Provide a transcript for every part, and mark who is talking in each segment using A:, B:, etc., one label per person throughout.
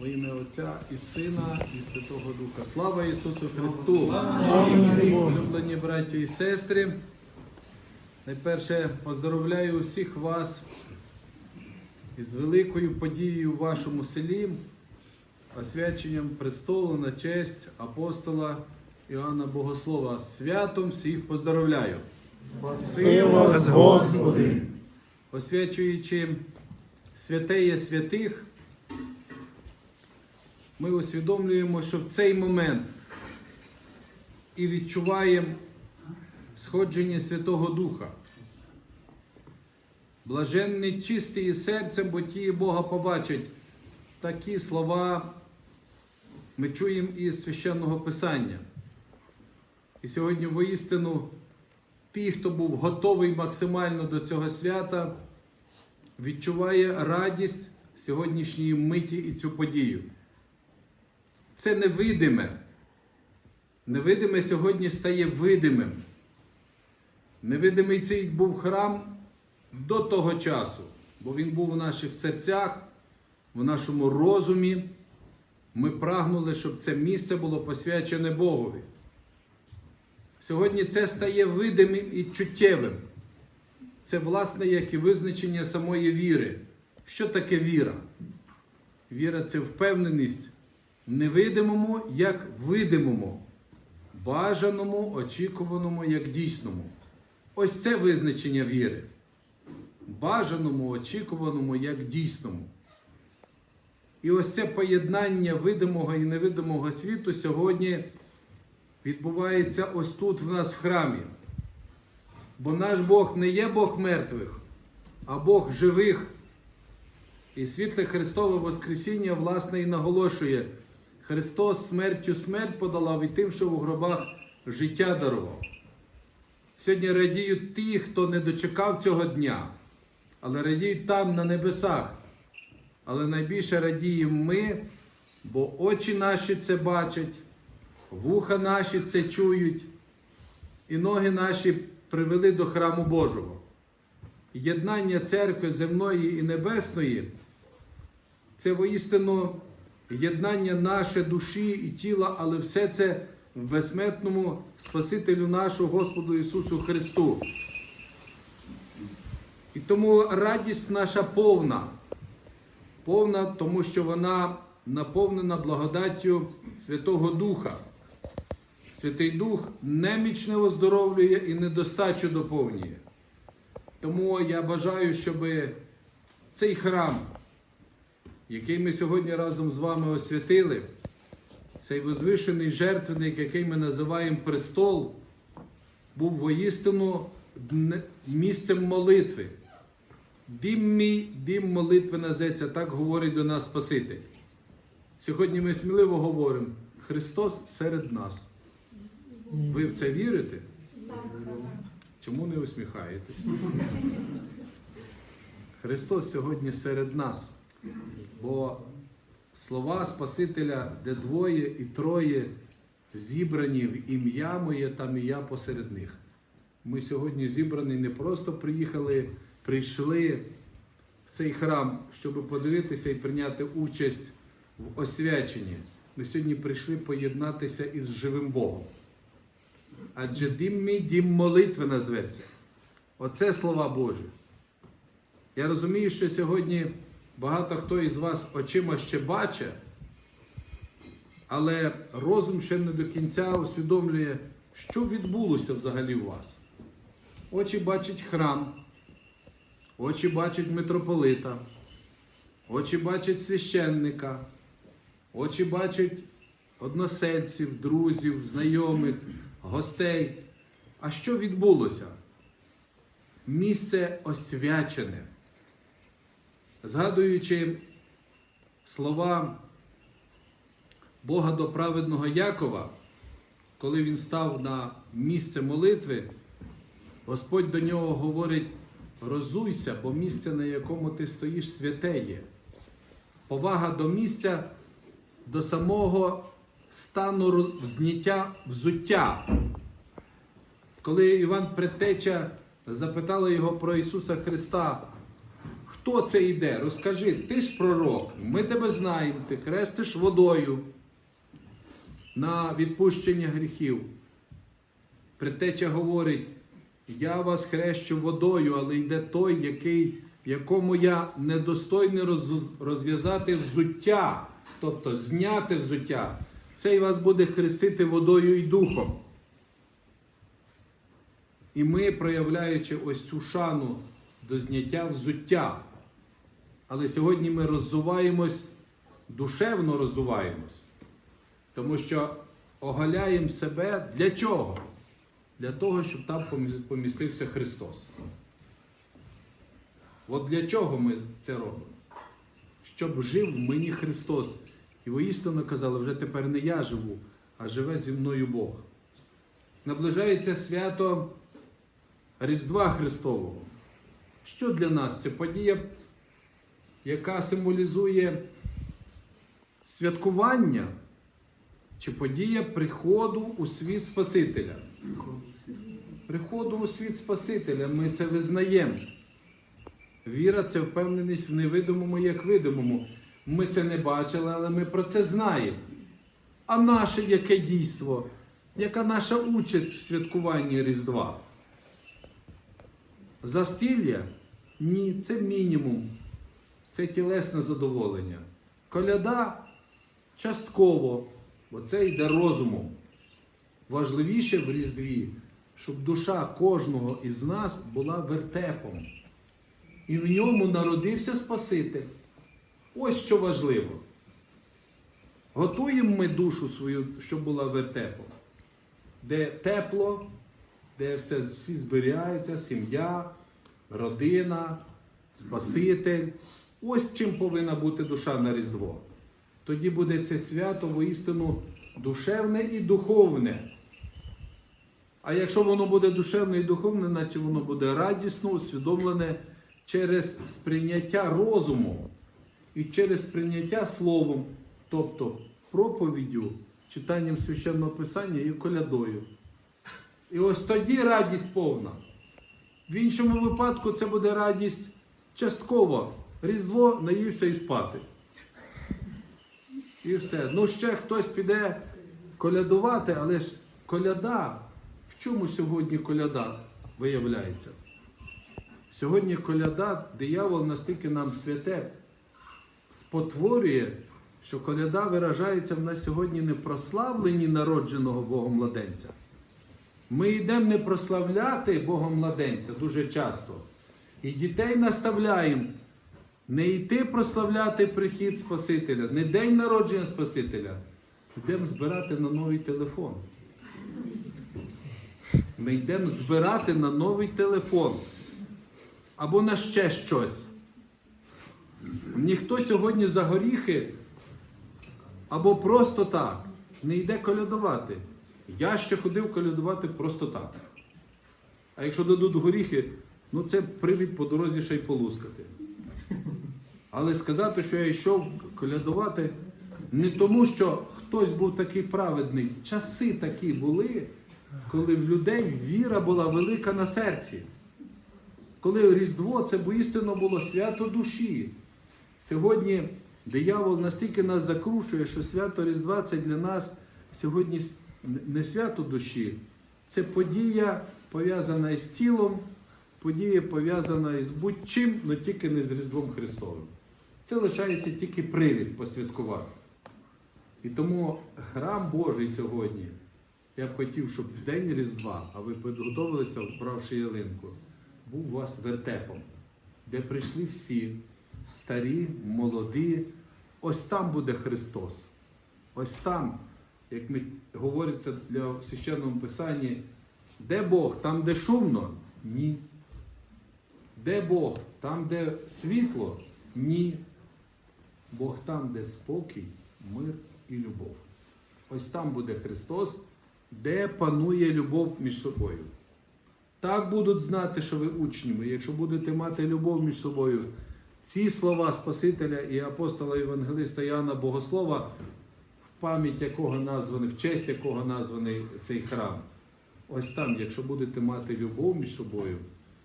A: Во ім'я Отця і Сина, і Святого Духа. Слава Ісусу Христу! Улюблені браті і сестри. Найперше поздоровляю усіх вас із великою подією в вашому селі, освяченням престолу на честь апостола Іоанна Богослова. Святом всіх поздоровляю.
B: Спаси вас, Господи!
A: Освячуючи святеє святих, ми усвідомлюємо, що в цей момент і відчуваємо сходження Святого Духа. Блаженні чисті і серцем, бо ті Бога побачать. Такі слова ми чуємо із священного Писання. І сьогодні воістину ті, хто був готовий максимально до цього свята, відчуває радість сьогоднішньої миті і цю подію. Це невидиме. Невидиме сьогодні стає видимим. Невидимий цей був храм до того часу, бо він був у наших серцях, в нашому розумі. Ми прагнули, щоб це місце було посвячене Богові. Сьогодні це стає видимим і чуттєвим. Це, власне, як і визначення самої віри. Що таке віра? Віра це впевненість невидимому, як видимому, бажаному, очікуваному, як дійсному. Ось це визначення віри. Бажаному, очікуваному, як дійсному. І ось це поєднання видимого і невидимого світу сьогодні відбувається ось тут в нас в храмі. Бо наш Бог не є Бог мертвих, а Бог живих. І світле Христове Воскресіння, власне, і наголошує, Христос смертю смерть подолав і тим, що в гробах життя дарував. Сьогодні радіють ті, хто не дочекав цього дня, але радіють там, на небесах. Але найбільше радіємо ми, бо очі наші це бачать, вуха наші це чують, і ноги наші привели до храму Божого. Єднання церкви земної і небесної це воістину єднання наше душі і тіла, але все це в безсмертному Спасителю нашого Господу Ісусу Христу. І тому радість наша повна, повна, тому що вона наповнена благодаттю Святого Духа. Святий Дух немічне оздоровлює і недостачу доповнює. Тому я бажаю, щоб цей храм, який ми сьогодні разом з вами освятили, цей возвишений жертвенник, який ми називаємо престол, був воістину місцем молитви. Дім мій, дім молитви назеться, так говорить до нас Спаситель. Сьогодні ми сміливо говоримо, Христос серед нас. Ви в це вірите? Чому не усміхаєтесь? Христос сьогодні серед нас, бо слова Спасителя, де двоє і троє зібрані в ім'я моє, там і я посеред них. Ми сьогодні зібрані не просто приїхали, прийшли в цей храм, щоб подивитися і прийняти участь в освяченні. Ми сьогодні прийшли поєднатися із живим Богом. Адже дім мій дім молитви назветься. Оце слова Божі. Я розумію, що сьогодні багато хто із вас очима ще бачить, але розум ще не до кінця усвідомлює, що відбулося взагалі у вас. Очі бачать храм, очі бачать митрополита, очі бачать священника, очі бачать односельців, друзів, знайомих, гостей. А що відбулося? Місце освячене. Згадуючи слова Бога до праведного Якова, коли він став на місце молитви, Господь до нього говорить: розуйся, бо місце, на якому ти стоїш, святе є. Повага до місця, до самого стану зняття взуття. Коли Іван Предтеча запитали його про Ісуса Христа, хто це йде? Розкажи, ти ж пророк, ми тебе знаємо, ти хрестиш водою на відпущення гріхів. Предтеча говорить, я вас хрещу водою, але йде той, який, якому я недостойний роз- розв'язати взуття, тобто зняти взуття. Цей вас буде хрестити водою і духом. І ми, проявляючи ось цю шану до зняття взуття, але сьогодні ми роззуваємось, душевно роззуваємось, тому що оголяємо себе для чого? Для того, щоб там помістився Христос. От для чого ми це робимо? Щоб жив в мені Христос. І воістину казали, вже тепер не я живу, а живе зі мною Бог. Наближається свято Різдва Христового. Що для нас? Це подія, яка символізує святкування чи подія приходу у світ Спасителя. Приходу у світ Спасителя, ми це визнаємо. Віра це впевненість в невидимому, як видимому. Ми це не бачили, але ми про це знаємо. А наше яке дійство? Яка наша участь в святкуванні Різдва? Застілля? Ні, це мінімум. Це тілесне задоволення. Коляда частково, бо це йде розумом. Важливіше в Різдві, щоб душа кожного із нас була вертепом. І в ньому народився Спаситель. Ось що важливо. Готуємо ми душу свою, щоб була вертепом, де тепло, де все, всі зберігаються, сім'я, родина, Спаситель. Ось чим повинна бути душа на Різдво. Тоді буде це свято воістину душевне і духовне. А якщо воно буде душевне і духовне, наче воно буде радісно, усвідомлене через сприйняття розуму і через сприйняття словом, тобто проповіддю, читанням священного писання і колядою. І ось тоді радість повна. В іншому випадку це буде радість частково. Різдво наївся і спати. І все. Ну, ще хтось піде колядувати, але ж коляда. В чому сьогодні коляда виявляється? Сьогодні коляда, диявол настільки нам святе спотворює, що коляда виражається в нас сьогодні не прославленні народженого Богом младенця. Ми йдемо не прославляти Бога младенця дуже часто. І дітей наставляємо не йти прославляти прихід Спасителя, не день народження Спасителя. Йдемо збирати на новий телефон. Ми йдемо збирати на новий телефон. Або на ще щось. Ніхто сьогодні за горіхи або просто так не йде колядувати. Я ще ходив колядувати просто так. А якщо дадуть горіхи, ну це привід по дорозі ще й полускати. Але сказати, що я йшов колядувати, не тому, що хтось був такий праведний. Часи такі були, коли в людей віра була велика на серці. Коли Різдво це воістину було свято душі. Сьогодні диявол настільки нас закрушує, що свято Різдва це для нас сьогодні не свято душі, це подія пов'язана із тілом, подія пов'язана із будь-чим, але тільки не з Різдвом Христовим. Це лишається тільки привід посвяткувати. І тому храм Божий сьогодні, я б хотів, щоб в день Різдва, а ви підготовилися, вбравши ялинку, був у вас вертепом, де прийшли всі, старі, молоді. Ось там буде Христос. Ось там, як ми говориться для священному писанні, де Бог, там, де шумно? Ні. Де Бог? Там, де світло? Ні. Бог там, де спокій, мир і любов. Ось там буде Христос, де панує любов між собою. Так будуть знати, що ви учні якщо будете мати любов між собою. Ці слова Спасителя і апостола Євангелиста Іоанна Богослова, в пам'ять якого названий, в честь якого названий цей храм. Ось там, якщо будете мати любов між собою,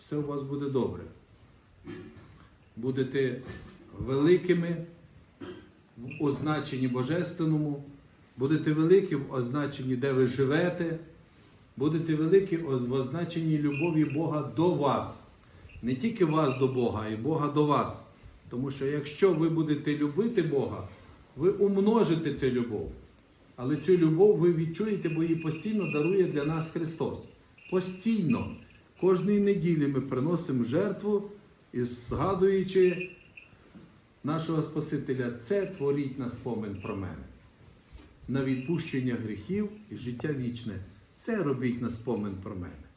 A: все у вас буде добре. будете великими в означенні божественному, будете великі в означенні, де ви живете, будете великі в означенні любові Бога до вас. Не тільки вас до Бога, а й Бога до вас. Тому що якщо ви будете любити Бога, ви умножите цю любов. Але цю любов ви відчуєте, бо її постійно дарує для нас Христос. Постійно. Кожної неділі ми приносимо жертву і згадуючи нашого Спасителя, це творіть на спомин про мене. На відпущення гріхів і життя вічне. Це робіть на спомин про мене.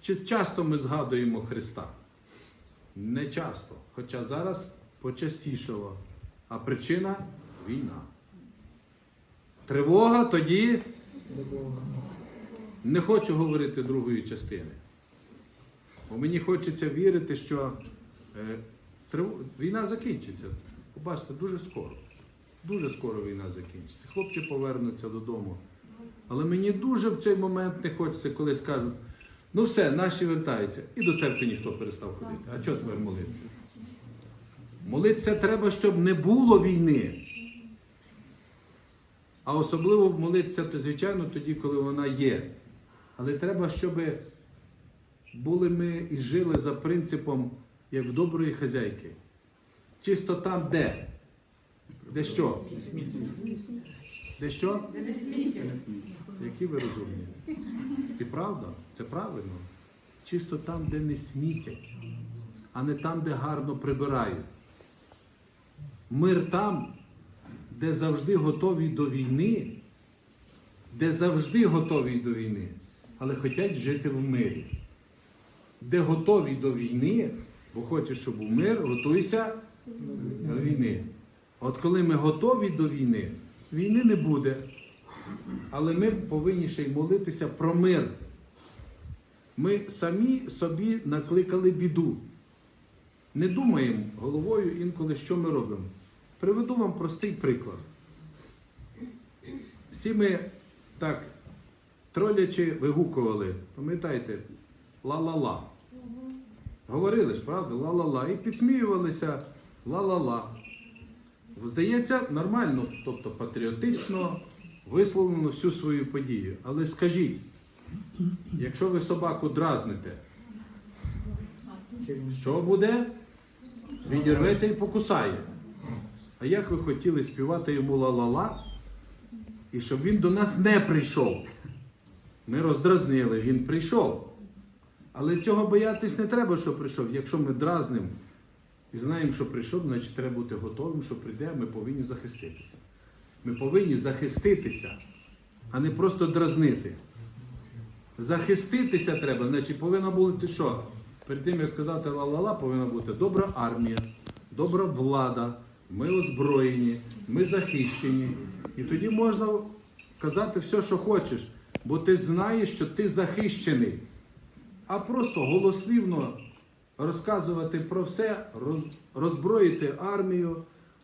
A: Чи часто ми згадуємо Христа? Не часто. Хоча зараз почастішало. А причина війна. Тривога тоді не хочу говорити другої частини. Бо мені хочеться вірити, що е, трив- війна закінчиться. Побачите, дуже скоро. Дуже скоро війна закінчиться. Хлопці повернуться додому. Але мені дуже в цей момент не хочеться, коли скажуть, ну все, наші вертаються. І до церкви ніхто перестав ходити. А чого тепер молитися? Молитися треба, щоб не було війни. А особливо молитися, звичайно, тоді, коли вона є. Але треба, щоб були ми і жили за принципом, як в доброї хазяйки. Чисто там, де? Де що? Де що? Які ви розумні? І правда, це правильно. Чисто там, де не смітять, а не там, де гарно прибирають. Мир там, де завжди готові до війни, де завжди готові до війни, але хочуть жити в мирі. Де готові до війни, бо хочеш, щоб був мир, готуйся до війни. От коли ми готові до війни, війни не буде. Але ми повинні ще й молитися про мир. Ми самі собі накликали біду. Не думаємо головою інколи, що ми робимо. Приведу вам простий приклад. Всі ми так тролячи вигукували, пам'ятаєте, ла-ла-ла. Говорили ж, правда, ла-ла-ла. І підсміювалися ла-ла-ла. Здається, нормально, тобто патріотично висловлено всю свою подію. Але скажіть, якщо ви собаку дразните, що буде? Відірветься і покусає. А як ви хотіли співати йому ла-ла-ла, і щоб він до нас не прийшов? Ми роздразнили, він прийшов. Але цього боятись не треба, що прийшов. Якщо ми дразнимо і знаємо, що прийшов, значить треба бути готовим, що прийде, ми повинні захиститися. Ми повинні захиститися, а не просто дразнити. Захиститися треба, значить повинна бути що? Перед тим, як сказати ла-ла-ла, повинна бути добра армія, добра влада, ми озброєні, ми захищені. І тоді можна казати все, що хочеш, бо ти знаєш, що ти захищений. А просто голослівно розказувати про все, роз- роззброїти армію,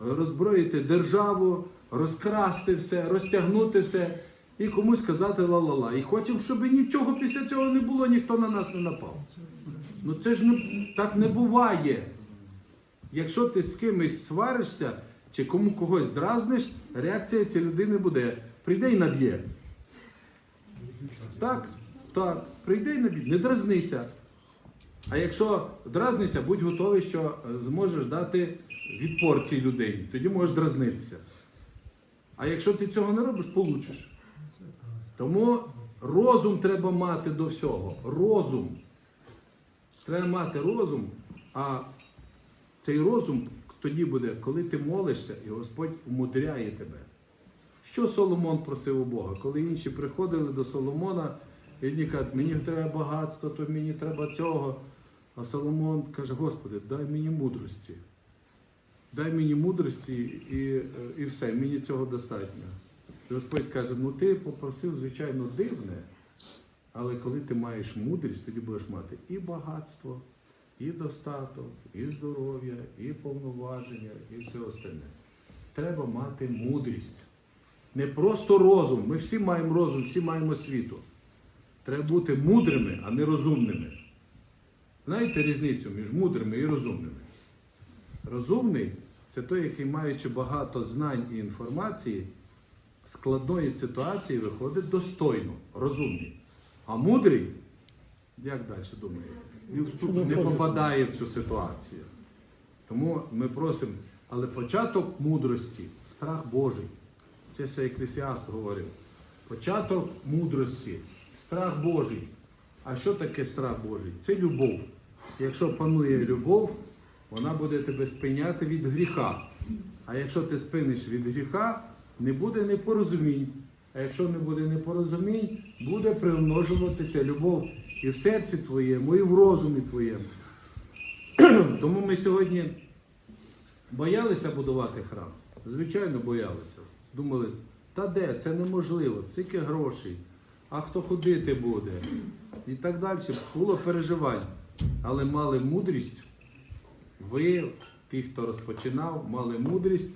A: роззброїти державу, розкрасти все, розтягнути все і комусь сказати ла-ла-ла. І хочемо, щоб нічого після цього не було, ніхто на нас не напав. Ну це ж не, так не буває. Якщо ти з кимось сваришся чи кому когось дразниш, реакція цієї людини буде прийде і наб'є. Так, так, прийде і наб'є, не дразнися. А якщо дразнися, будь готовий, що е, зможеш дати відпор цій людині. Тоді можеш дразнитися. А якщо ти цього не робиш, получиш. Тому розум треба мати до всього. Розум. Треба мати розум, а цей розум тоді буде, коли ти молишся, і Господь умудряє тебе. Що Соломон просив у Бога? Коли інші приходили до Соломона, одні кажуть, мені треба багатство, то мені треба цього. А Соломон каже, Господи, дай мені мудрості. Дай мені мудрості і, і все, мені цього достатньо. І Господь каже, ну ти попросив, звичайно, дивне, але коли ти маєш мудрість, тоді будеш мати і багатство, і достаток, і здоров'я, і повноваження, і все остальне. Треба мати мудрість. Не просто розум. Ми всі маємо розум, всі маємо світу. Треба бути мудрими, а не розумними. Знаєте різницю між мудрими і розумними? Розумний це той, який, маючи багато знань і інформації, складної ситуації виходить достойно, розумний. А мудрий, як далі думає, не, попадає в цю ситуацію. Тому ми просимо, але початок мудрості страх Божий. Це ще Еклесіаст говорив. Початок мудрості, страх Божий. А що таке страх Божий? Це любов. Якщо панує любов, вона буде тебе спиняти від гріха. А якщо ти спиниш від гріха, не буде непорозумінь. А якщо не буде непорозумінь, буде примножуватися любов і в серці твоєму, і в розумі твоєму. Тому ми сьогодні боялися будувати храм. Звичайно, боялися. Думали, та де, це неможливо, скільки грошей, а хто ходити буде? І так далі. Було переживань. Але мали мудрість. Ви, ті, хто розпочинав, мали мудрість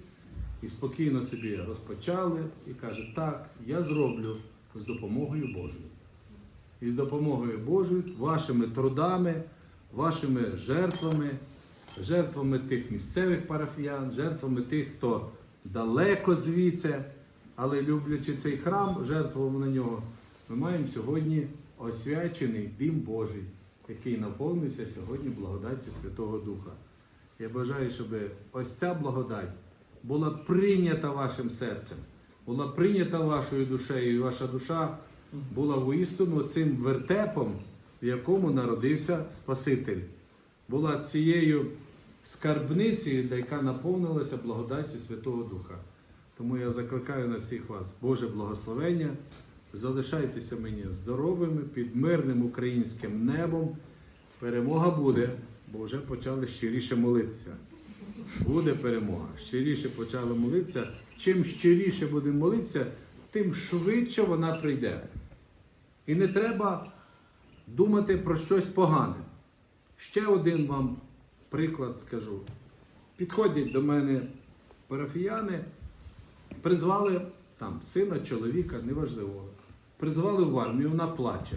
A: і спокійно собі розпочали і каже, так, я зроблю з допомогою Божою. І з допомогою Божою, вашими трудами, вашими жертвами, жертвами тих місцевих парафіян, жертвами тих, хто далеко звідси, але люблячи цей храм, жертвував на нього, ми маємо сьогодні освячений дім Божий, який наповнився сьогодні благодаттю Святого Духа. Я бажаю, щоб ось ця благодать була прийнята вашим серцем, була прийнята вашою душею, і ваша душа була воістину цим вертепом, в якому народився Спаситель. Була цією скарбницею, яка наповнилася благодаттю Святого Духа. Тому я закликаю на всіх вас Боже благословення. Залишайтеся мені здоровими під мирним українським небом. Перемога буде, бо вже почали щиріше молитися. Буде перемога. Щиріше почали молитися. Чим щиріше будемо молитися, тим швидше вона прийде. І не треба думати про щось погане. Ще один вам приклад скажу. Підходять до мене парафіяни, призвали там сина, чоловіка, неважливо. Призвали в армію, вона плаче.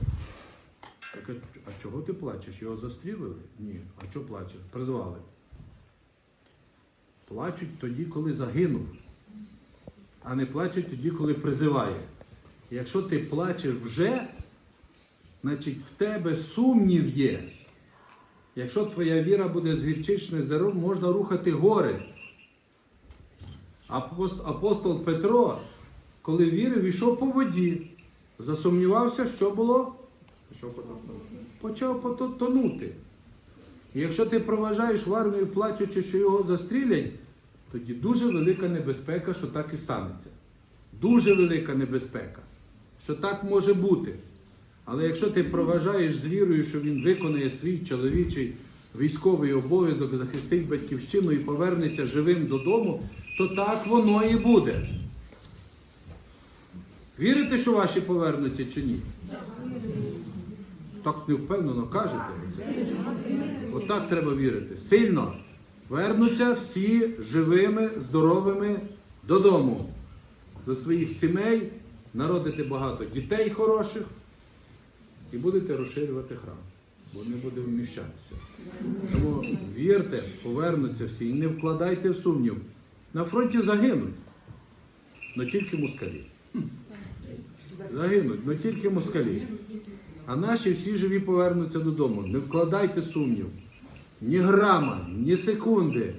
A: Кажу, а чого ти плачеш? Його застрілили? Ні. А чого плачеш? Призвали. Плачуть тоді, коли загинув, а не плачуть тоді, коли призиває. Якщо ти плачеш вже, значить в тебе сумнів є. Якщо твоя віра буде з гірчичним зерном, можна рухати гори. Апостол Петро, коли вірив, йшов по воді, засумнівався, що було? Почав пото- тонути. І якщо ти проважаєш в армію, плачучи, що його застрілять, тоді дуже велика небезпека, що так і станеться. Дуже велика небезпека, що так може бути. Але якщо ти проважаєш з вірою, що він виконає свій чоловічий військовий обов'язок, захистить батьківщину і повернеться живим додому, то так воно і буде. Вірите, що ваші повернуться чи ні? Так невпевнено кажете. Отак треба вірити. Сильно. Вернуться всі живими, здоровими додому. До своїх сімей, народите багато дітей хороших і будете розширювати храм, бо не буде вміщатися. Тому вірте, повернуться всі і не вкладайте в сумнів. На фронті загинуть, але тільки москалі. Загинуть, але тільки москалі. А наші всі живі повернуться додому. Не вкладайте сумнів. Ні грама, ні секунди.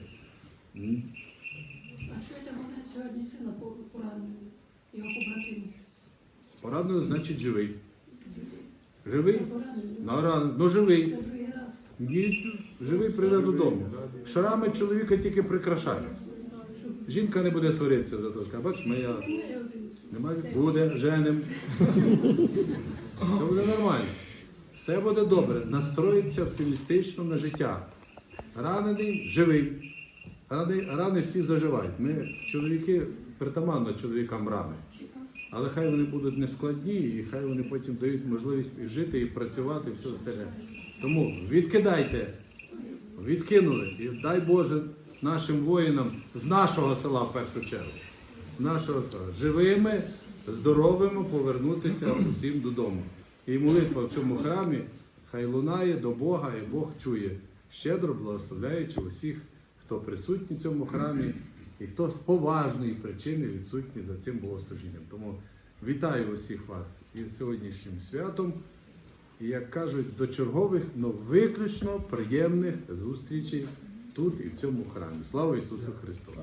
C: А що це мене сьогодні сина по- поранили? Його побратимів.
A: Поранений, значить живий. Живий?
C: Поранили.
A: Ну, ран- ну живий. Ні, живий прийде додому. Шрами чоловіка тільки прикрашають. Жінка не буде сваритися за те. Бач, моя немає. Буде, женим. Все буде нормально. Все буде добре. Настроїться оптимістично на життя. Ранений живий. Рани, рани всі заживають. Ми, чоловіки, притаманно чоловікам рани. Але хай вони будуть не складні, і хай вони потім дають можливість і жити, і працювати, і все остальне. Тому відкидайте, відкинули. І дай Боже нашим воїнам з нашого села в першу чергу. Нашого села. Живими, здоровими повернутися всім додому. І молитва в цьому храмі хай лунає до Бога, і Бог чує, щедро благословляючи усіх, хто хто присутній в цьому храмі, і хто з поважної причини відсутній за цим богослужінням. Тому вітаю усіх вас із сьогоднішнім святом. І як кажуть, до чергових, але виключно приємних зустрічей тут і в цьому храмі. Слава Ісусу Христу!